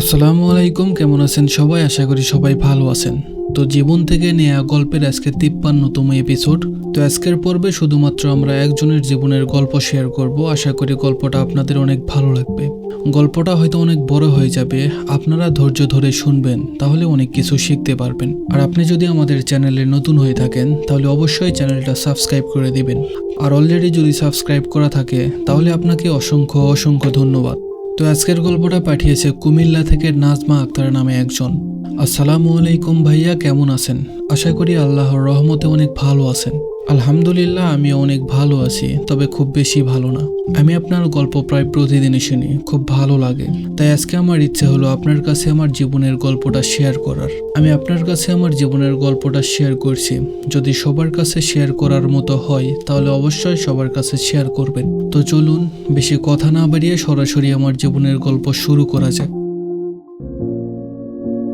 আসসালামু আলাইকুম, কেমন আছেন সবাই? আশা করি সবাই ভালো আছেন। তো জীবন থেকে নেয়া গল্পের আজকে তিপ্পান্নতম এপিসোড তো আজকের পর্বে শুধুমাত্র আমরা একজনের জীবনের গল্প শেয়ার করব। আশা করি গল্পটা আপনাদের অনেক ভালো লাগবে। গল্পটা হয়তো অনেক বড় হয়ে যাবে। আপনারা ধৈর্য ধরে শুনবেন, তাহলে অনেক কিছু শিখতে পারবেন। আর আপনি যদি আমাদের চ্যানেলে নতুন হয়ে থাকেন, তাহলে অবশ্যই চ্যানেলটা সাবস্ক্রাইব করে দিবেন। আর অলরেডি যদি সাবস্ক্রাইব করা থাকে, তাহলে আপনাকে অসংখ্য অসংখ্য ধন্যবাদ। তো আজকের গল্পটা পাঠিয়েছে কুমিল্লা থেকে নাজমা আক্তার নামে একজন। আসসালামু আলাইকুম ভাইয়া, কেমন আছেন? আশা করি আল্লাহর রহমতে অনেক ভালো আছেন। আলহামদুলিল্লাহ আমি অনেক ভালো আছি, তবে খুব বেশি ভালো না। আমি আপনার গল্প প্রায় প্রতিদিনই শুনি, খুব ভালো লাগে। তাই আজকে আমার ইচ্ছে হলো আপনার কাছে আমার জীবনের গল্পটা শেয়ার করার। আমি আপনার কাছে আমার জীবনের গল্পটা শেয়ার করছি। যদি সবার কাছে শেয়ার করার মতো হয়, তাহলে অবশ্যই সবার কাছে শেয়ার করবেন। তো চলুন, বেশি কথা না বাড়িয়ে সরাসরি আমার জীবনের গল্প শুরু করা যাক।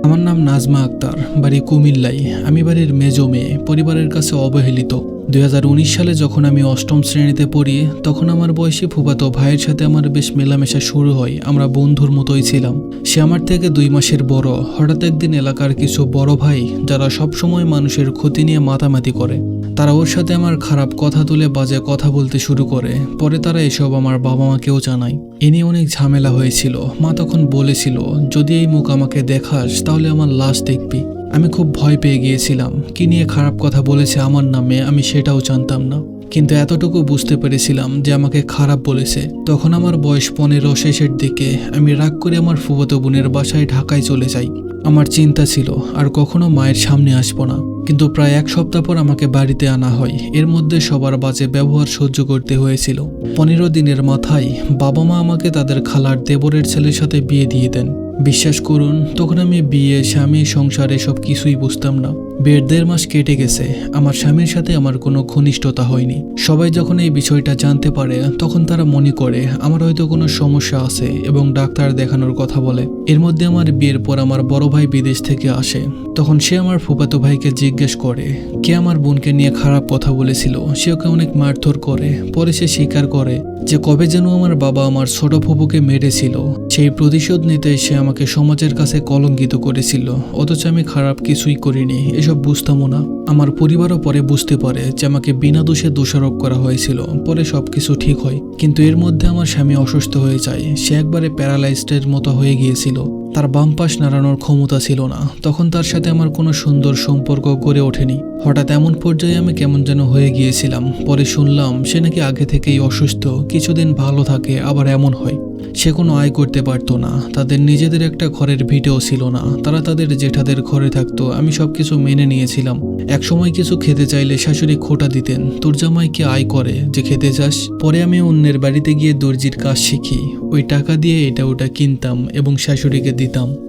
আমার নাম নাজমা আক্তার, বাড়ি কুমিল্লাই আমি বাড়ির মেজো মেয়ে, পরিবারের কাছে অবহেলিত। দুই হাজার উনিশ সালে যখন আমি অষ্টম শ্রেণীতে পড়ি, তখন আমার বয়সী ফুফাতো ভাইয়ের সাথে আমার বেশ মেলামেশা শুরু হয়। আমরা বন্ধুর মতোই ছিলাম। সে আমার থেকে দুই মাসের বড়। হঠাৎ একদিন এলাকার কিছু বড় ভাই, যারা সবসময় মানুষের ক্ষতি নিয়ে মাতামাতি করে, তারা ওর সাথে আমার খারাপ কথা তুলে বাজে কথা বলতে শুরু করে। পরে তারা এসব আমার বাবা মাকেও জানায়। এ নিয়ে অনেক ঝামেলা হয়েছিল। মা তখন বলেছিল, যদি এই মুখ আমাকে দেখাস, তাহলে আমার লাশ দেখবি। আমি খুব ভয় পেয়ে গিয়েছিলাম। কি নিয়ে খারাপ কথা বলেছে আমার নামে, আমি সেটাও জানতাম না। কিন্তু এতটুকু বুঝতে পেরেছিলাম যে আমাকে খারাপ বলেছে। তখন আমার বয়স পনেরো, শেষের দিকে আমি রাগ করে আমার ফুবতো বোনের বাসায় ঢাকায় চলে যাই। আমার চিন্তা ছিল আর কখনো মায়ের সামনে আসব না। কিন্তু প্রায় এক সপ্তাহ পর আমাকে বাড়িতে আনা হয়। এর মধ্যে সবার বাজে ব্যবহার সহ্য করতে হয়েছিল। পনেরো দিনের মাথায় বাবা মা আমাকে তাদের খালার দেবরের ছেলের সাথে বিয়ে দিয়ে দেন। বিশ্বাস করুন, তখন আমি বিয়ে, স্বামী, সংসার এসব কিছুই বুঝতাম না। বিয়ের দেড় মাস কেটে গেছে। আমার স্বামীর সাথে আমার কোনো ঘনিষ্ঠতা হয়নি। সবাই যখন এই বিষয়টা জানতে পারে, তখন তারা মনে করে, আমার হয়তো কোনো সমস্যা আছে এবং ডাক্তার দেখানোর কথা বলে। এর মধ্যে আমার বিয়ের পর আমার বড় ভাই বিদেশ থেকে আসে। তখন সে আমার ফুফাতো ভাইকে জিজ্ঞেস করে, কে আমার বোনকে নিয়ে খারাপ কথা বলেছিল? সে ওকে অনেক মারধর করে। পরে সে স্বীকার করে যে, কবে যেন আমার বাবা আমার ছোট ফুপুকে মেরেছিল। সেই প্রতিশোধ নিতে সে আমাকে সমাজের কাছে কলঙ্কিত করেছিল। অথচ আমি খারাপ কিছুই করিনি। এসব বুঝতামও না। আমার পরিবারও পরে বুঝতে পারে যে, আমাকে বিনা দোষে দোষারোপ করা হয়েছিল। পরে সবকিছু ঠিক হয়। কিন্তু এর মধ্যে আমার স্বামী অসুস্থ হয়ে যায়। সে একবারে প্যারালাইজডের মতো হয়ে গিয়েছিল। তার বাম পাশ নাড়ানোর ক্ষমতা ছিল না। তখন তার সাথে আমার কোনো সুন্দর সম্পর্ক গড়ে ওঠেনি। হঠাৎ এমন পর্যায়ে আমি কেমন যেন হয়ে গিয়েছিলাম। পরে শুনলাম সে নাকি আগে থেকেই অসুস্থ, কিছুদিন ভালো থাকে, আবার এমন হয়। সে কোনো আয় করতে পারতো না। তাদের নিজেদের একটা ঘরের ভিটেও ছিল না। তারা তাদের জেঠাদের ঘরে থাকতো, আমি সব কিছু মেনে নিয়েছিলাম। এক সময় কিছু খেতে চাইলে শাশুড়ি খোটা দিতেন। তোর জামাই কি আয় করে যে খেতে যাস পরে আমি অন্যের বাড়িতে গিয়ে দর্জির কাজ শিখি। ওই টাকা দিয়ে এটা ওটা কিনতাম এবং শাশুড়িকে দিতাম।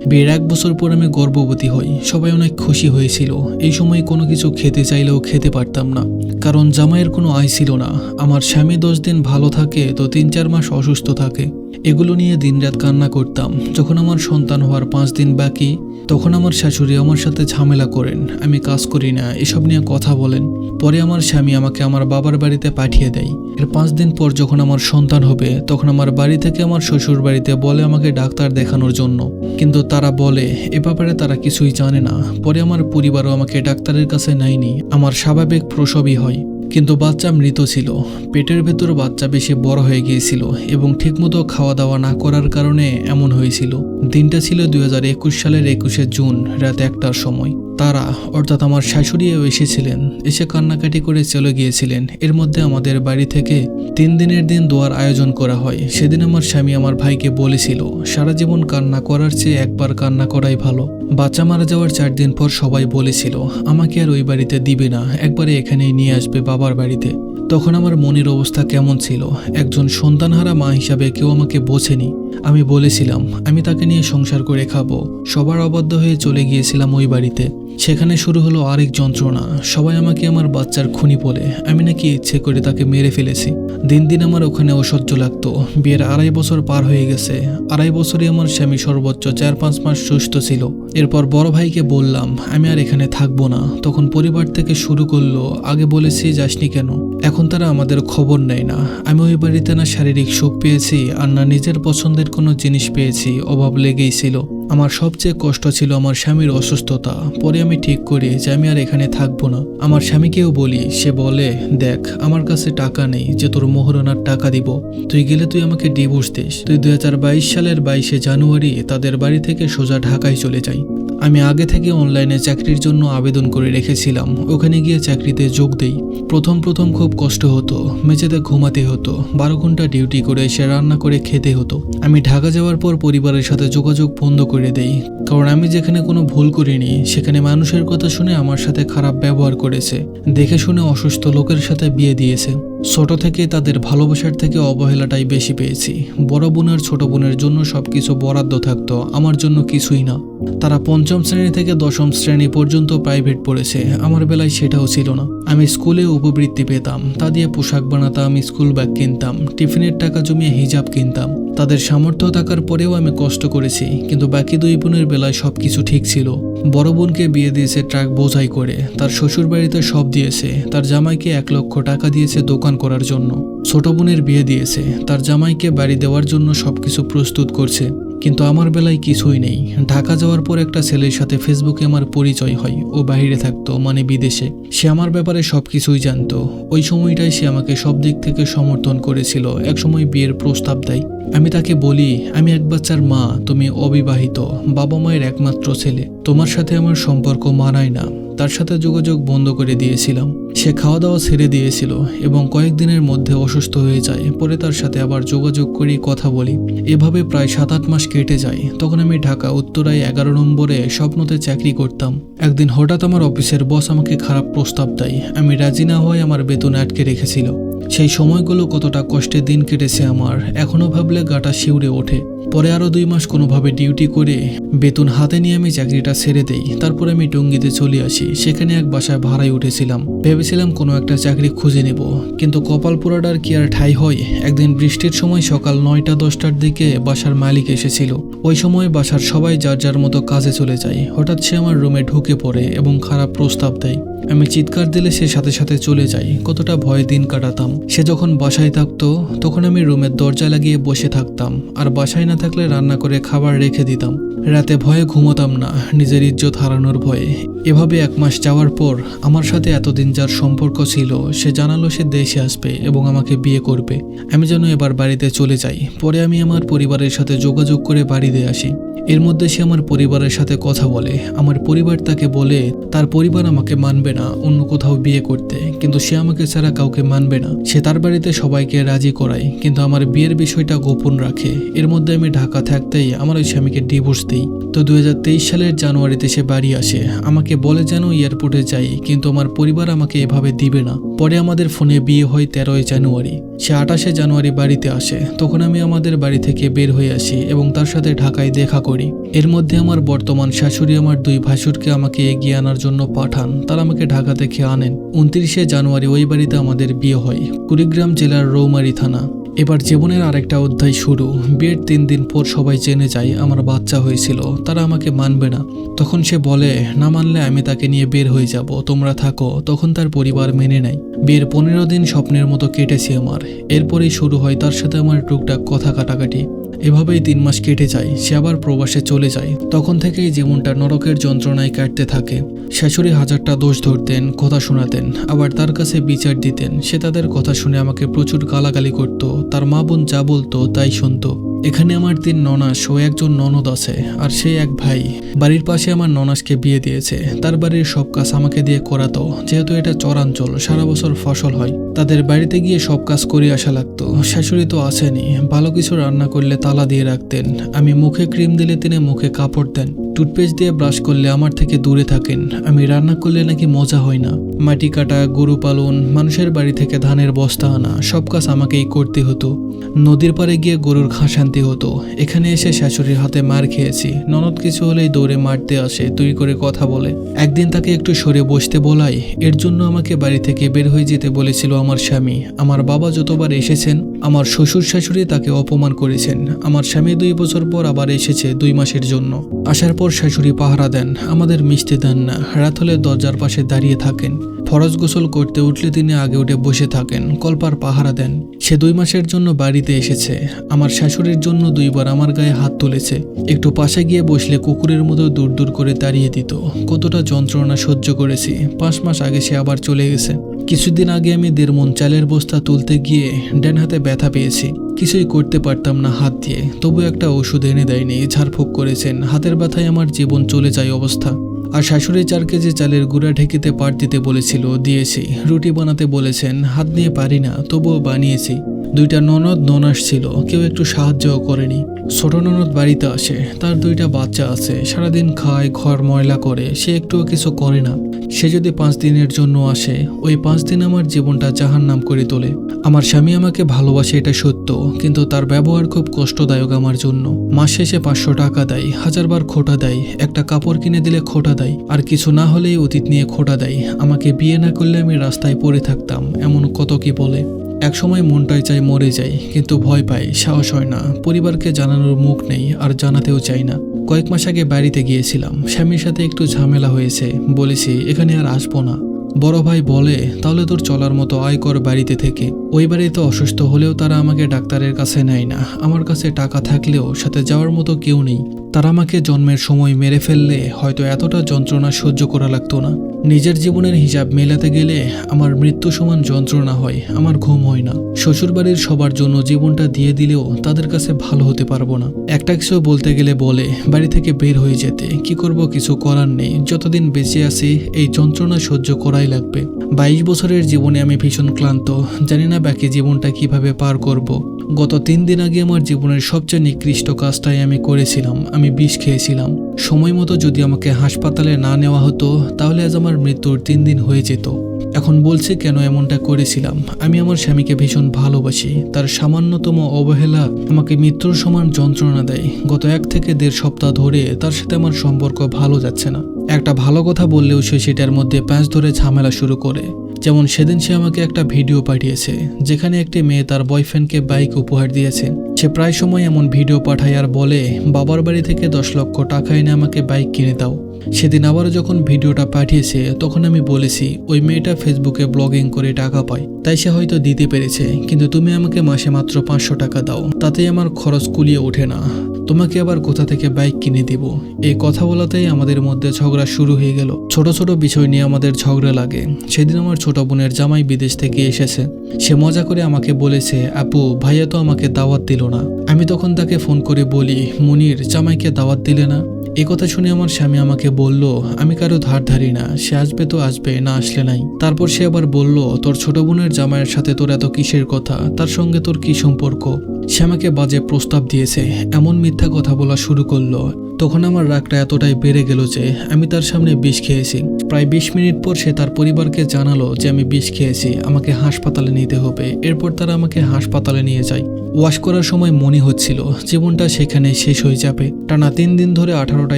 বিয়ের এক বছর পর আমি গর্ভবতী হই। সবাই অনেক খুশি হয়েছিল। এই সময় কোনো কিছু খেতে চাইলেও খেতে পারতাম না। কারণ জামাইয়ের কোনো আয় ছিল না। আমার স্বামী দশ দিন ভালো থাকে, তো তিন চার মাস অসুস্থ থাকে। এগুলো নিয়ে দিনরাত কান্না করতাম। যখন আমার সন্তান হওয়ার পাঁচ দিন বাকি, তখন আমার শাশুড়ি আমার সাথে ঝামেলা করেন। আমি কাজ করি না, এসব নিয়ে কথা বলেন। পরে আমার স্বামী আমাকে আমার বাবার বাড়িতে পাঠিয়ে দেয়। এর পাঁচ দিন পর যখন আমার সন্তান হবে, তখন আমার বাড়ি থেকে আমার শ্বশুর বাড়িতে বলে আমাকে ডাক্তার দেখানোর জন্য। কিন্তু তারা বলে, এ ব্যাপারে তারা কিছুই জানে না। পরে আমার পরিবারও আমাকে ডাক্তারের কাছে নেয়নি। আমার স্বাভাবিক প্রসবই হয়। কিন্তু বাচ্চা মৃত ছিল। পেটের ভেতর বাচ্চা বেশি বড় হয়ে গিয়েছিল এবং ঠিকমতো খাওয়া দাওয়া না করার কারণে এমন হয়েছিল। দিনটা ছিল দুই হাজার একুশ সালের একুশে জুন, রাত একটার সময়। তারা, অর্থাৎ আমার শাশুড়িও এসেছিলেন, এসে কান্নাকাটি করে চলে গিয়েছিলেন। এর মধ্যে আমাদের বাড়ি থেকে তিন দিনের দিন দোয়ার আয়োজন করা হয়। সেদিন আমার স্বামী আমার ভাইকে বলেছিল, সারা জীবন কান্না করার চেয়ে একবার কান্না করাই ভালো। বাচ্চা মারা যাওয়ার চার দিন পর সবাই বলেছিল, আমাকে আর ওই বাড়িতে দিবে না, একবারে এখানেই নিয়ে আসবে বাবার বাড়িতে। তখন আমার মনের অবস্থা কেমন ছিল? একজন সন্তানহারা মা হিসাবে কেউ আমাকে বোঝেনি। আমি বলেছিলাম, আমি তাকে নিয়ে সংসার করে খাব। সবার অবাধ্য হয়ে চলে গিয়েছিলাম ওই বাড়িতে। সেখানে শুরু হলো আরেক যন্ত্রণা। সবাই আমাকে আমার বাচ্চার খুনি বলে। আমি নাকি ইচ্ছে করে তাকে মেরে ফেলেছি। দিন দিন আমার ওখানে অসহ্য লাগতো। বিয়ের আড়াই বছর পার হয়ে গেছে। আড়াই বছরে আমার স্বামী সর্বোচ্চ চার পাঁচ মাস সুস্থ ছিল। এরপর বড় ভাইকে বললাম, আমি আর এখানে থাকব না। তখন পরিবার থেকে শুরু করল, আগে বলেছি যাসনি কেন? এখন তারা আমাদের খবর নেয় না। আমি ওই বাড়িতে না শারীরিক সুখ পেয়েছি আর না নিজের পছন্দের কোনো জিনিস পেয়েছি, অভাব লেগেই ছিল। আমার সবচেয়ে কষ্ট ছিল আমার স্বামীর অসুস্থতা। পরে আমি ঠিক করি যে আমি আর এখানে থাকব না। আমার স্বামীকেও বলি, সে বলে, দেখ, আমার কাছে টাকা নেই যে তোর মোহরণার টাকা দিব। তুই গেলে তুই আমাকে ডিভোর্স দিস। তুই দু হাজার বাইশ সালের বাইশে জানুয়ারি তাদের বাড়ি থেকে সোজা ঢাকায় চলে যাই। আমি আগে থেকে অনলাইনে চাকরির জন্য আবেদন করে রেখেছিলাম। ওখানে গিয়ে চাকরিতে যোগ দেই। প্রথম প্রথম খুব কষ্ট হতো। মেঝেতে ঘুমাতে হতো। বারো ঘণ্টা ডিউটি করে এসে রান্না করে খেতে হতো। আমি ঢাকা যাওয়ার পর পরিবারের সাথে যোগাযোগ বন্ধ করে দেই। কারণ আমি যেখানে কোনো ভুল করিনি, সেখানে মানুষের কথা শুনে আমার সাথে খারাপ ব্যবহার করেছে। দেখে শুনে অসুস্থ লোকের সাথে বিয়ে দিয়েছে। ছোট থেকে তাদের ভালোবাসার থেকে অবহেলাটাই বেশি পেয়েছি। বড় বোন আর ছোট বোনের জন্য সবকিছু বরাদ্দ থাকতো, আমার জন্য কিছুই না। তারা পঞ্চম শ্রেণি থেকে দশম শ্রেণি পর্যন্ত প্রাইভেট পড়েছে, আমার বেলায় সেটাও ছিল না। আমি স্কুলে উপবৃত্তি পেতাম, তা দিয়ে পোশাক বানাতাম, স্কুল ব্যাগ কিনতাম, টিফিনের টাকা জমিয়ে হিজাব কিনতাম। তাদের সামর্থ্য থাকার পরেও আমি কষ্ট করেছি, কিন্তু বাকি দুই বোনের বেলায় সবকিছু ঠিক ছিল। বড় বোনকে বিয়ে দিয়েছে ট্রাক বোঝাই করে, তার শ্বশুর বাড়িতে সব দিয়েছে, তার জামাইকে এক লক্ষ টাকা দিয়েছে দোকান করার জন্য। ছোট বোনের বিয়ে দিয়েছে। তার জামাইকে বাড়ি দেওয়ার জন্য সবকিছু প্রস্তুত করছে। কিন্তু আমার বেলায় কিছুই নেই। ঢাকা যাওয়ার পর একটা ছেলের সাথে ফেসবুকে আমার পরিচয় হয়। ও বাইরে থাকতো মানে বিদেশে। সে আমার ব্যাপারে সব কিছুই জানতো। ওই সময়টাই সে আমাকে সব দিক থেকে সমর্থন করেছিল। একসময় বিয়ের প্রস্তাব দেয়। আমি তাকে বলি, আমি এক বাচ্চার মা, তুমি অবিবাহিত। বাবা মায়ের একমাত্র ছেলে। তোমার সাথে আমার সম্পর্ক মানায় না। তার সাথে যোগাযোগ বন্ধ করে দিয়েছিলাম। সে খাওয়া দাওয়া ছেড়ে দিয়েছিল এবং কয়েকদিনের মধ্যে অসুস্থ হয়ে যায়। পরে তার সাথে আবার যোগাযোগ করি, কথা বলি। এভাবে প্রায় সাত আট মাস কেটে যায়। তখন আমি ঢাকা, উত্তরায় এগারো নম্বরে স্বপ্নতে চাকরি করতাম। একদিন হঠাৎ আমার অফিসের বস আমাকে খারাপ প্রস্তাব দেয়। আমি রাজি না হয়ে আমার বেতন আটকে রেখেছিল। সেই সময়গুলো কতটা কষ্টে দিন কেটেছে আমার, এখনও ভাবলে গাটা শিউরে ওঠে। পরে আরও দুই মাস কোনোভাবে ডিউটি করে বেতন হাতে নিয়ে আমি চাকরিটা ছেড়ে দেই। তারপর আমি টঙ্গিতে চলে আসি। সেখানে এক বাসায় ভাড়ায় উঠেছিলাম। ভেবেছিলাম কোনো একটা চাকরি খুঁজে নেব, কিন্তু কপাল পোড়াটার কি আর ঠাই হয়? একদিন বৃষ্টির সময় সকাল নয়টা দশটার দিকে বাসার মালিক এসেছিল। ওই সময় বাসার সবাই যার যার মতো কাজে চলে যায়। হঠাৎ সে আমার রুমে ঢুকে পড়ে এবং খারাপ প্রস্তাব দেয়। আমি চিৎকার দিলে সে সাথে সাথে চলে যাই কতটা ভয়ে দিন কাটাতাম। সে যখন বাসায় থাকতো, তখন আমি রুমের দরজা লাগিয়ে বসে থাকতাম আর বাসায় না থাকলে রান্না করে খাবার রেখে দিতাম। রাতে ভয়ে ঘুমোতাম না, নিজের ইজ্জত হারানোর ভয়ে। এভাবে এক মাস যাওয়ার পর আমার সাথে এতদিন যার সম্পর্ক ছিল, সে জানালো সে দেশে আসবে এবং আমাকে বিয়ে করবে। আমি যেন এবার বাড়িতে চলে যাই। পরে আমি আমার পরিবারের সাথে যোগাযোগ করে বাড়িতে আসি। এর মধ্যে সে আমার পরিবারের সাথে কথা বলে। আমার পরিবার তাকে বলে, তার পরিবার আমাকে মানবে না অন্য কোথাও বিয়ে করতে। কিন্তু সে আমাকে ছাড়া কাউকে মানবে না। সে তার বাড়িতে সবাইকে রাজি করায়। কিন্তু আমার বিয়ের বিষয়টা গোপন রাখে। এর মধ্যে আমি ঢাকা থাকতেই আমার ওই স্বামীকে ডিভোর্স দিই। তো দুই হাজার তেইশ সালের জানুয়ারিতে সে বাড়ি আসে। আমাকে বলে যেন এয়ারপোর্টে যাই, কিন্তু আমার পরিবার আমাকে এভাবে দিবে না। পরে আমাদের ফোনে বিয়ে হয় তেরোই জানুয়ারি। সে আঠাশে জানুয়ারি বাড়িতে আসে। তখন আমি আমাদের বাড়ি থেকে বের হয়ে আসি এবং তার সাথে ঢাকায় দেখা করি। এর মধ্যে আমার বর্তমান শাশুড়ি আমার দুই ভাসুরকে আমাকে এগিয়ে আনার জন্য পাঠান। তারা আমাকে ঢাকা থেকে আনেন। উনত্রিশে জানুয়ারি ওই বাড়িতে আমাদের বিয়ে হয়। কুড়িগ্রাম জেলার রৌমারি থানা। এবার জীবনের আরেকটা অধ্যায় শুরু। বিয়ের তিন দিন পর সবাই জেনে যায়, আমার বাচ্চা হয়েছিল, তারা আমাকে মানবে না। তখন সে বলে, না মানলে আমি তাকে নিয়ে বের হয়ে যাব, তোমরা থাকো। তখন তার পরিবার মেনে নেয়। বিয়ের পনেরো দিন স্বপ্নের মতো কেটেছে আমার। এরপরেই শুরু হয় তার সাথে আমার টুকটাক কথা কাটাকাটি। এভাবেই তিন মাস কেটে যায়, সে আবার প্রবাসে চলে যায়। তখন থেকেই জীবনটা নরকের যন্ত্রণায় কাটতে থাকে। শাশুড়ি হাজারটা দোষ ধরতেন, কথা শোনাতেন, আবার তার কাছে বিচার দিতেন। সে তাদের কথা শুনে আমাকে প্রচুর গালাগালি করত, তার মা বোন যা বলতো তাই শুনতো। এখানে আমার তিন ননাস ও একজন ননদ আছে, আর সে এক ভাই। বাড়ির পাশে আমার ননাসকে বিয়ে দিয়েছে। তার বাড়ির সব কাজ আমাকে দিয়ে করাতো, যেহেতু এটা চরাঞ্চল, সারা বছর ফসল হয়। তাদের বাড়িতে গিয়ে সব কাজ করে আসা লাগতো। শাশুড়ি তো আসেনি, ভালো কিছু রান্না করলে তালা দিয়ে রাখতেন। আমি মুখে ক্রিম দিলে তিনি মুখে কাপড় দেন। টুথপেস্ট দিয়ে ব্রাশ করলে আমার থেকে দূরে থাকেন। আমি রান্না করলে নাকি মজা হয় না। মাটি কাটা, গরু পালন, মানুষের বাড়ি থেকে ধানের বস্তা আনা, সব কাজ আমাকেই করতে হতো। নদীর পাড়ে গিয়ে গরুর ঘাস আনতে হতো। এখানে এসে শাশুড়ির হাতে মার খেয়েছি। ননদ কিছু হলেই দৌড়ে মারতে আসে, তুই করে কথা বলে। একদিন তাকে একটু সরে বসতে বলাই, এর জন্য আমাকে বাড়ি থেকে বের হয়ে যেতে বলেছিল আমার স্বামী। আমার বাবা যতবার এসেছেন, আমার শ্বশুর শাশুড়ি তাকে অপমান করেছেন। আমার স্বামী দুই বছর পর আবার এসেছে দুই মাসের জন্য। আসার পর শাশুড়ি পাহারা দেন আমাদের মিষ্টি দেন না। রাত হলে দরজার পাশে দাঁড়িয়ে থাকেন। ফরজ গোসল করতে উঠলে তিনি আগে উঠে বসে থাকেন, কল্পার পাহারা দেন। সে দুই মাসের জন্য বাড়িতে এসেছে। আমার শাশুড়ির জন্য দুইবার আমার গায়ে হাত তুলেছে। একটু পাশে গিয়ে বসলে কুকুরের মতো দূর দূর করে তাড়িয়ে দিত। কতটা যন্ত্রণা সহ্য করেছি। পাঁচ মাস আগে সে আবার চলে গেছে। কিছুদিন আগে আমি দেড় মন চালের বস্তা তুলতে গিয়ে ডান হাতে ব্যথা পেয়েছি। কিছুই করতে পারতাম না হাত দিয়ে। তবু একটা ওষুধ এনে দেয়নি, ঝাড়ফুঁক করেছেন। হাতের ব্যথায় আমার জীবন চলে যায় অবস্থা। আর শাশুড়ি চার কেজি চালের গুঁড়া ঢেকিতে পাট দিতে বলেছিল, দিয়েছি। রুটি বানাতে বলেছেন, হাত দিয়ে পারি না, তবুও বানিয়েছি। দুইটা ননদ ননাস ছিল কেউ একটু সাহায্যও করেনি। ছোট ননদ বাড়িতে আসে। তার দুইটা বাচ্চা আছে। সারাদিন খায়, ঘর ময়লা করে। সে একটুও কিছু করে না। সে যদি পাঁচ দিনের জন্য আসে, ওই পাঁচ দিন আমার জীবনটা জাহান নাম করে তোলে। আমার স্বামী আমাকে ভালোবাসে, এটা সত্য। কিন্তু তার ব্যবহার খুব কষ্টদায়ক আমার জন্য। মাস শেষে পাঁচশো টাকা দেয়, হাজারবার খোটা দেয়। একটা কাপড় কিনে দিলে খোটা দেয়। আর কিছু না হলেই অতীত নিয়ে খোটা দেয়। আমাকে বিয়ে না করলে আমি রাস্তায় পড়ে থাকতাম, এমন কত কি বলে। একসময় মনটাই চাই মরে যাই, কিন্তু ভয় পাই সাহস হয় না। পরিবারকে জানানোর মুখ নেই, আর জানাতেও চাই না। কয়েক মাস আগে বাড়িতে গিয়েছিলাম। স্বামীর সাথে একটু ঝামেলা হয়েছে। বলেছি, এখানে আর আসব না। বড় ভাই বলে, তাহলে তোর চলার মতো আয় কর বাড়িতে থেকে। ওই বাড়িতে অসুস্থ হলেও তারা আমাকে ডাক্তারের কাছে নেয় না। আমার কাছে টাকা থাকলেও সাথে যাওয়ার মতো কেউ নেই। তারা আমাকে জন্মের সময় মেরে ফেললে হয়তো এতটা যন্ত্রণা সহ্য করা লাগতো না। নিজের জীবনের হিসাব মেলাতে গেলে আমার মৃত্যু সমান যন্ত্রণা হয়, আমার ঘুম হয় না। শ্বশুরবাড়ির সবার জন্য জীবনটা দিয়ে দিলেও তাদের কাছে ভালো হতে পারব না। একটা কিছু বলতে গেলে বলে, বাড়ি থেকে বের হয়ে যেতে। কি করব কিছু করার নেই, যতদিন বেঁচে আছি, এই যন্ত্রণা সহ্য করাই লাগবে। বাইশ বছরের জীবনে আমি ভীষণ ক্লান্ত, জানি না বাকি জীবনটা কীভাবে পার করব। গত তিন দিন আগে আমার জীবনের সবচেয়ে নিকৃষ্ট কাজটাই আমি করেছিলাম, আমি বিষ খেয়েছিলাম। সময় মতো যদি আমাকে হাসপাতালে না নেওয়া হতো, তাহলে আজ আমার মৃত্যুর তিন দিন হয়ে যেত। এখন বলছি কেন এমনটা করেছিলাম? আমি আমার স্বামীকে ভীষণ ভালোবাসি। তার সামান্যতম অবহেলা আমাকে মৃত্যুর সমান যন্ত্রণা দেয়। গত এক থেকে দেড় সপ্তাহ ধরে তার সাথে আমার সম্পর্ক ভালো যাচ্ছে না। একটা ভালো কথা বললেও সে সেটার মধ্যে প্যাঁচ ধরে ঝামেলা শুরু করে। যেমন সেদিন সে আমাকে একটা ভিডিও পাঠিয়েছে, যেখানে একটি মেয়ে তার বয়ফ্রেন্ডকে বাইক উপহার দিয়েছে। সে প্রায় সময় এমন ভিডিও পাঠায় আর বলে, বাবার বাড়ি থেকে দশ লক্ষ টাকা এনে আমাকে বাইক কিনে দাও। সেদিন আবারও যখন ভিডিওটা পাঠিয়েছে, তখন আমি বলেছি, ওই মেয়েটা ফেসবুকে ব্লগিং করে টাকা পায়, তাই সে হয়তো দিতে পেরেছে, কিন্তু তুমি আমাকে মাসে মাত্র পাঁচশো টাকা দাও, তাতেই আমার খরচ কুলিয়ে ওঠে না। তোমাকে আবার কোথা থেকে বাইক কিনে দিব? এই কথা বলাতেই আমাদের মধ্যে ঝগড়া শুরু হয়ে গেল। ছোট ছোট বিষয় নিয়ে আমাদের ঝগড়া লাগে। সেদিন আমার ছোট বোনের জামাই বিদেশ থেকে এসেছে। সে মজা করে আমাকে বলেছে, আপু, ভাইয়া তো আমাকে দাওয়াত দিল না। আমি তখন তাকে ফোন করে বলি, মুনির, জামাইকে দাওয়াত দিলে না? এ কথা শুনে আমার স্বামী আমাকে বলল, আমি কারও ধার ধারি না, সে আসবে তো আসবে, না আসলে নাই। তারপর সে আবার বলল, তোর ছোট বোনের জামাইয়ের সাথে তোর এত কিসের কথা? তার সঙ্গে তোর কি সম্পর্ক? সে আমাকে বাজে প্রস্তাব দিয়েছে, এমন মিথ্যা কথা বলা শুরু করল। তখন আমার রাগটা এতটাই বেড়ে গেল যে আমি তার সামনে বিষ খেয়েছি। প্রায় বিশ মিনিট পর সে তার পরিবারকে জানালো যে আমি বিষ খেয়েছি, আমাকে হাসপাতালে নিতে হবে। এরপর তারা আমাকে হাসপাতালে নিয়ে যায়। ওয়াশ করার সময় মনে হচ্ছিল, জীবনটা সেখানে শেষ হয়ে যাবে। টানা তিন দিন ধরে আঠারোটা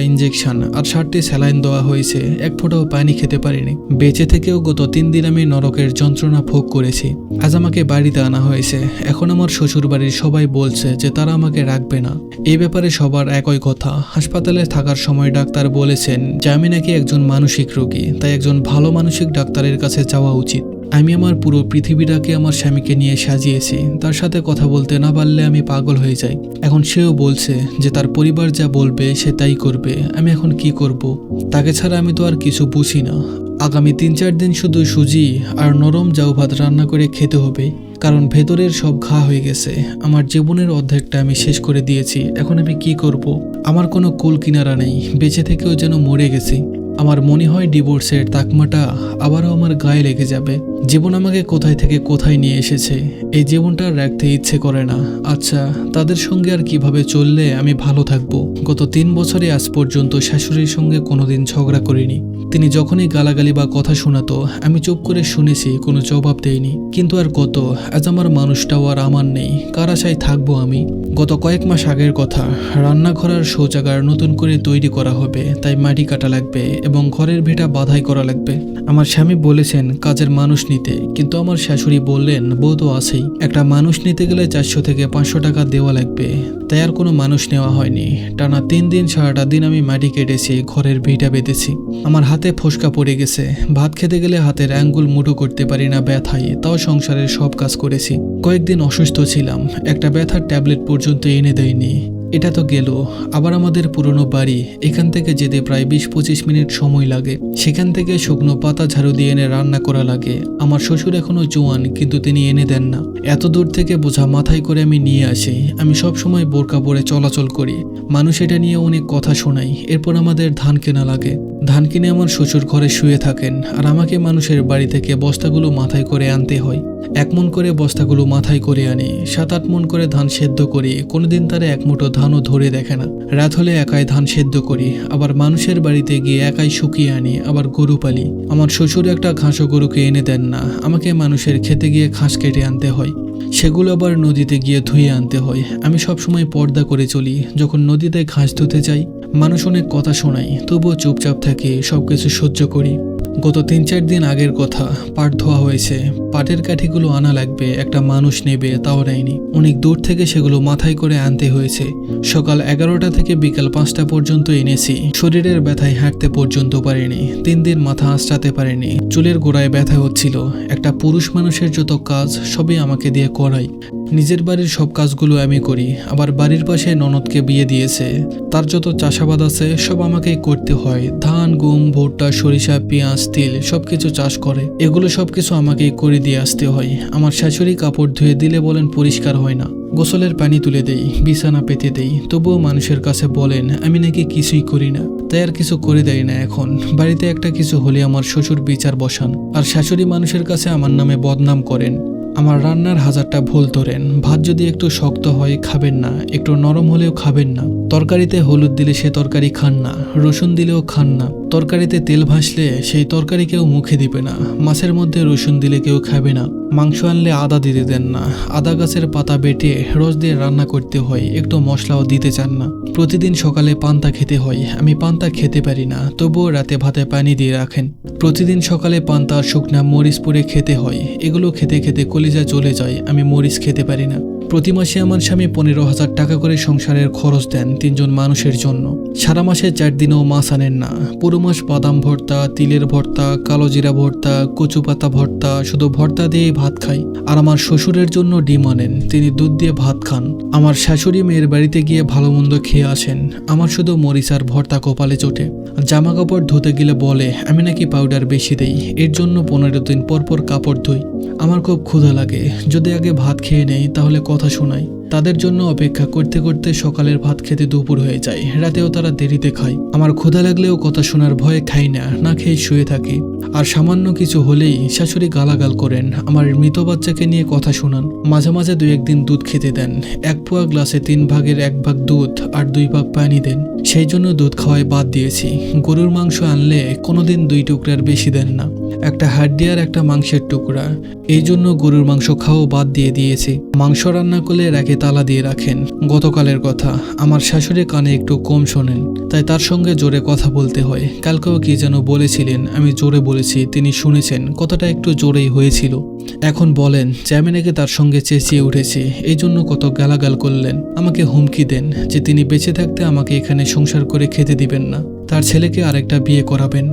ইঞ্জেকশন আর ষাটটি স্যালাইন দেওয়া হয়েছে। এক ফোঁটাও পানি খেতে পারিনি। বেঁচে থেকেও গত তিন দিন আমি নরকের যন্ত্রণা ভোগ করেছি। আজ আমাকে বাড়িতে আনা হয়েছে। এখন আমার শ্বশুর বাড়ির সবাই বলছে যে তারা আমাকে রাখবে না। এই ব্যাপারে সবার একই কথা। হাসপাতালে থাকার সময় ডাক্তার বলেছেন যে আমি নাকি একজন মানসিক রোগী, তাই একজন ভালো মানসিক ডাক্তারের কাছে যাওয়া উচিত। আমি আমার পুরো পৃথিবীটাকে আমার স্বামীকে নিয়ে সাজিয়েছি, তার সাথে কথা বলতে না পারলে আমি পাগল হয়ে যাই। এখন সেও বলছে যে, তার পরিবার যা বলবে, সে তাই করবে। আমি এখন কি করব। তাকে ছাড়া আমি তো আর কিছু বুঝি না। আগামী তিন চার দিন শুধু সুজি আর নরম জাউ ভাত রান্না করে খেতে হবে। কারণ ভেতরের সব ঘা হয়ে গেছে। আমার জীবনের অর্ধেকটা আমি শেষ করে দিয়েছি। এখন আমি কি করব। আমার কোনো কুল কিনারা নেই। বেঁচে থেকেও যেন মরে গেছি। আমার মনে হয় ডিভোর্সের তাকমাটা আবারও আমার গায়ে লেগে যাবে। জীবন আমাকে কোথায় থেকে কোথায় নিয়ে এসেছে? এই জীবনটা রাখতে ইচ্ছে করে না। আচ্ছা তাদের সঙ্গে আর কীভাবে চললে আমি ভালো থাকব? গত তিন বছরে আজ পর্যন্ত শাশুড়ির সঙ্গে কোনোদিন ঝগড়া করিনি। তিনি যখনই গালাগালি বা কথা শোনাতো, আমি চুপ করে শুনেছি, কোনো জবাব দেইনি। কিন্তু আর কত? আজ আমার মানুষটাও আর আমার নেই। কার আশায় থাকব আমি? গত কয়েক মাস আগের কথা, রান্নাঘর আর শৌচাগার নতুন করে তৈরি করা হবে, তাই মাটি কাটা লাগবে এবং ঘরের ভিটা বাধাই করা লাগবে। আমার স্বামী বলেছেন, কাজের মানুষ নিতে। কিন্তু আমার শাশুড়ি বললেন, বউ তো আছেই। একটা মানুষ নিতে গেলে চারশো থেকে পাঁচশো টাকা দেওয়া লাগবে। তাই আর কোনো মানুষ নেওয়া হয়নি। টানা তিন দিন সারাটা দিন আমি মাটি কেটেছি, ঘরের ভিটা বেঁধেছি। আমার হাতে ফোসকা পড়ে গেছে। ভাত খেতে গেলে হাতের অ্যাঙ্গুল মুঠো করতে পারি না, ব্যথায়। তাও সংসারের সব কাজ করেছি। কয়েকদিন অসুস্থ ছিলাম। একটা ব্যথার ট্যাবলেট পর্যন্ত এনে দেয়নি। এটা তো গেল। আবার আমাদের পুরনো বাড়ি, এখান থেকে যেতে প্রায় বিশ পঁচিশ মিনিট সময় লাগে। সেখান থেকে শুকনো পাতা ঝাড়ু দিয়ে এনে রান্না করা লাগে। আমার শ্বশুর এখনও জোয়ান, কিন্তু তিনি এনে দেন না। এত দূর থেকে বোঝা মাথায় করে আমি নিয়ে আসি। আমি সব সময় বোরকা পরে চলাচল করি। মানুষ এটা নিয়ে অনেক কথা শোনাই এরপর আমাদের ধান কেনা লাগে। ধান কিনে আমার শ্বশুর ঘরে শুয়ে থাকেন, আর আমাকে মানুষের বাড়ি থেকে বস্তাগুলো মাথায় করে আনতে হয়। এক মন করে বস্তাগুলো মাথায় করে আনি, সাত আট মন করে ধান সেদ্ধ করি, কোনোদিন তারা এক মুঠো ধানও ধরে দেখে না। রাত হলে একাই ধান সেদ্ধ করি, আবার মানুষের বাড়িতে গিয়ে একাই শুকিয়ে আনি, আবার গরু পালি। আমার শ্বশুর একটা ঘাসও গরুকে এনে দেন না, আমাকে মানুষের খেতে গিয়ে ঘাস কেটে আনতে হয়। সেগুলো আবার নদীতে গিয়ে ধুয়ে আনতে হয়। আমি সবসময় পর্দা করে চলি। যখন নদীতে ঘাস ধুতে যাই, মানুষ অনেক কথা শোনাই তবুও চুপচাপ থাকি, সবকিছু সহ্য করি। গত তিন চার দিন আগের কথা, পাট ধোয়া হয়েছে। পাটের কাঠিগুলো আনা লাগবে, একটা মানুষ নেবে, তাও নেয়নি। অনেক দূর থেকে সেগুলো মাথায় করে আনতে হয়েছে। সকাল এগারোটা থেকে বিকাল পাঁচটা পর্যন্ত এনেছি। শরীরের ব্যথায় হাঁটতে পর্যন্ত পারিনি। তিন দিন মাথা আঁচড়াতে পারিনি। চুলের গোড়ায় ব্যথা হচ্ছিল। একটা পুরুষ মানুষের যত কাজ, সবই আমাকে দিয়ে করাই। নিজের বাড়ির সব কাজগুলো আমি করি, আবার বাড়ির পাশে ননদকে বিয়ে দিয়েছে। তার যত চাষাবাদ আছে, সব আমাকেই করতে হয়। ধান, গম, ভুট্টা, সরিষা, পেঁয়াজ, তিল, সবকিছু চাষ করে। এগুলো সবকিছু আমাকেই করে দিয়ে আসতে হয়। আমার শাশুড়ি কাপড় ধুয়ে দিলে বলেন পরিষ্কার হয় না। গোসলের পানি তুলে দেই, বিছানা পেতে দেই। তবুও মানুষের কাছে বলেন, আমি নাকি কিছুই করি না। তাই আর কিছু করে দেয় না এখন। বাড়িতে একটা কিছু হলে আমার শ্বশুর বিচার বসান। আর শাশুড়ি মানুষের কাছে আমার নামে বদনাম করেন। আমার রান্নার হাজারটা ভুল ধরেন। ভাত যদি একটু শক্ত হয়, খাবেন না। একটু নরম হলেও খাবেন না। তরকারিতে হলুদ দিলে সে তরকারি খান না, রসুন দিলেও খান না। তরকারিতে তেল ভাসলে সেই তরকারি কেউ মুখে দিবে না। মাছের মধ্যে রসুন দিলে কেউ খাবে না। মাংস আনলে আদা দিতে দেন না। আদা গাছের পাতা বেটে রস দিয়ে রান্না করতে হয়। একটু মশলাও দিতে চান না। প্রতিদিন সকালে পান্তা খেতে হয়। আমি পান্তা খেতে পারি না, তবুও রাতে ভাতে পানি দিয়ে রাখেন। প্রতিদিন সকালে পান্তা আর শুকনা মরিচ পুড়ে খেতে হয়। এগুলো খেতে খেতে কলিজা চলে যায়। আমি মরিচ খেতে পারি না। প্রতি মাসে আমার স্বামী পনেরো হাজার টাকা করে সংসারের খরচ দেন তিনজন মানুষের জন্য। সারা মাসে চার দিনেও মাছ আনেন না। পুরো মাস বাদাম ভর্তা, তিলের ভর্তা, কালো জিরা ভর্তা কচু পাতা ভর্তা, শুধু ভর্তা দিয়ে ভাত খাই। আর আমার শ্বশুরের জন্য ডিম আনেন, তিনি দুধ দিয়ে ভাত খান। আমার শাশুড়ি মেয়ের বাড়িতে গিয়ে ভালো মন্দ খেয়ে আসেন। আমার শুধু মরিচার ভর্তা কপালে চোটে। জামা কাপড় ধুতে গেলে বলে, আমি নাকি পাউডার বেশি দেই, এর জন্য পনেরো দিন পর পর কাপড় ধুই। আমার খুব ক্ষুধা লাগে। যদি আগে ভাত খেয়ে নেই তাহলে কথা শোনাই। তাদের জন্য অপেক্ষা করতে করতে সকালের ভাত খেতে দুপুর হয়ে যায়। রাতেও তারা দেরিতে খায়। আমার ক্ষুধা লাগলেও কথা শোনার ভয়ে খাই না না খেয়ে শুয়ে থাকি। আর সামান্য কিছু হলেই শাশুড়ি গালাগাল করেন, আমার মৃত বাচ্চাকে নিয়ে কথা শোনান। মাঝে মাঝে দুই একদিন দুধ খেতে দেন। এক পোয়া গ্লাসে তিন ভাগের এক ভাগ দুধ আর দুই ভাগ পানি দেন। সেই জন্য দুধ খাওয়ায় বাদ দিয়েছি। গরুর মাংস আনলে কোনোদিন দুই টুকরার বেশি দেন না। একটা হাড্ডি আর একটা মাংসের টুকরা। এই জন্য গরুর মাংস খাওয়াও বাদ দিয়ে দিয়েছি। মাংস রান্না করলে রাখে তালা দিয়ে রাখেন। গতকালের কথা। আমার শাশুড়ি কানে একটু কম শোনেন। তাই তার সঙ্গে জোরে কথা বলতে হয়। কালকেও কি যেন বলেছিলেন, আমি জোরে বলেছি, তিনি শুনেছেন, কথাটা একটু জোরেই হয়েছিল। এখন বলেন আমি তার সঙ্গে চেঁচিয়ে উঠেছি, এই জন্য কত গালাগাল করলেন। আমাকে হুমকি দেন যে তিনি বেঁচে থাকতে আমাকে এখানে সংসার করে খেতে দিবেন না। তার ছেলেকে আরেকটা বিয়ে করাবেন।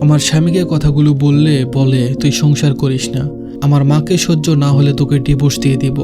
আমার স্বামীকে কথাগুলো বললে বলে, তুই সংসার করিস না। আমার মাকে সহ্য না হলে তোকে ডিভোর্স দিয়ে দিব।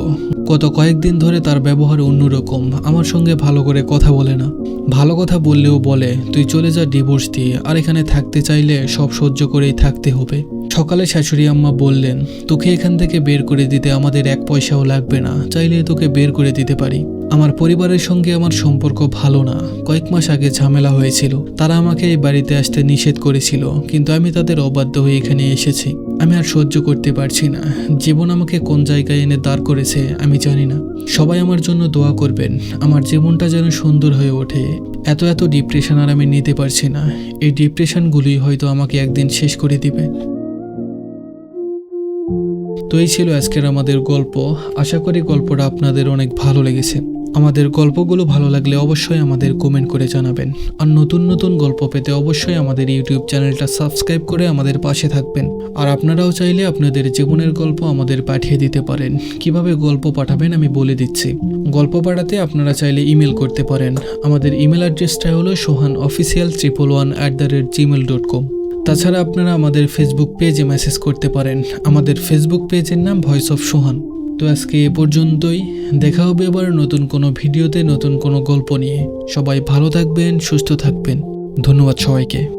গত কয়েকদিন ধরে তার ব্যবহার অন্যরকম। আমার সঙ্গে ভালো করে কথা বলে না। ভালো কথা বললেও বলে, তুই চলে যা ডিভোর্স দিয়ে, আর এখানে থাকতে চাইলে সব সহ্য করেই থাকতে হবে। সকালে শাশুড়ি আম্মা বললেন, তোকে এখান থেকে বের করে দিতে আমাদের এক পয়সাও লাগবে না। চাইলে তোকে বের করে দিতে পারি। আমার পরিবারের সঙ্গে আমার সম্পর্ক ভালো না। কয়েক মাস আগে ঝামেলা হয়েছিল। তারা আমাকে এই বাড়িতে আসতে নিষেধ করেছিল, কিন্তু আমি তাদের অবাধ্য হয়ে এখানে এসেছি। আমি আর সহ্য করতে পারছি না। জীবন আমাকে কোন জায়গায় এনে দাঁড় করেছে, আমি জানি না। সবাই আমার জন্য দোয়া করবেন। আমার জীবনটা যেন সুন্দর হয়ে ওঠে। এত এত ডিপ্রেশন আর আমি নিতে পারছি না। এই ডিপ্রেশনগুলি হয়তো আমাকে একদিন শেষ করে দিবে। তো এই ছিল আজকের আমাদের গল্প। আশা করি গল্পটা আপনাদের অনেক ভালো লেগেছে। আমাদের গল্পগুলো ভালো লাগলে অবশ্যই আমাদের কমেন্ট করে জানাবেন। আর নতুন নতুন গল্প পেতে অবশ্যই আমাদের ইউটিউব চ্যানেলটা সাবস্ক্রাইব করে আমাদের পাশে থাকবেন। আর আপনারাও চাইলে আপনাদের জীবনের গল্প আমাদের পাঠিয়ে দিতে পারেন। কীভাবে গল্প পাঠাবেন আমি বলে দিচ্ছি। গল্প পাঠাতে আপনারা চাইলে ইমেল করতে পারেন। আমাদের ইমেল অ্যাড্রেসটা হলো Sohan official triple one at the rate Gmail dot com তাছাড়া আপনারা আমাদের ফেসবুক পেজে মেসেজ করতে পারেন। আমাদের ফেসবুক পেজের নাম ভয়েস অফ সোহান তো আজকে এ পর্যন্তই। দেখা হবে আবার নতুন কোনো ভিডিওতে, নতুন কোনো গল্প নিয়ে। সবাই ভালো থাকবেন, সুস্থ থাকবেন। ধন্যবাদ সবাইকে।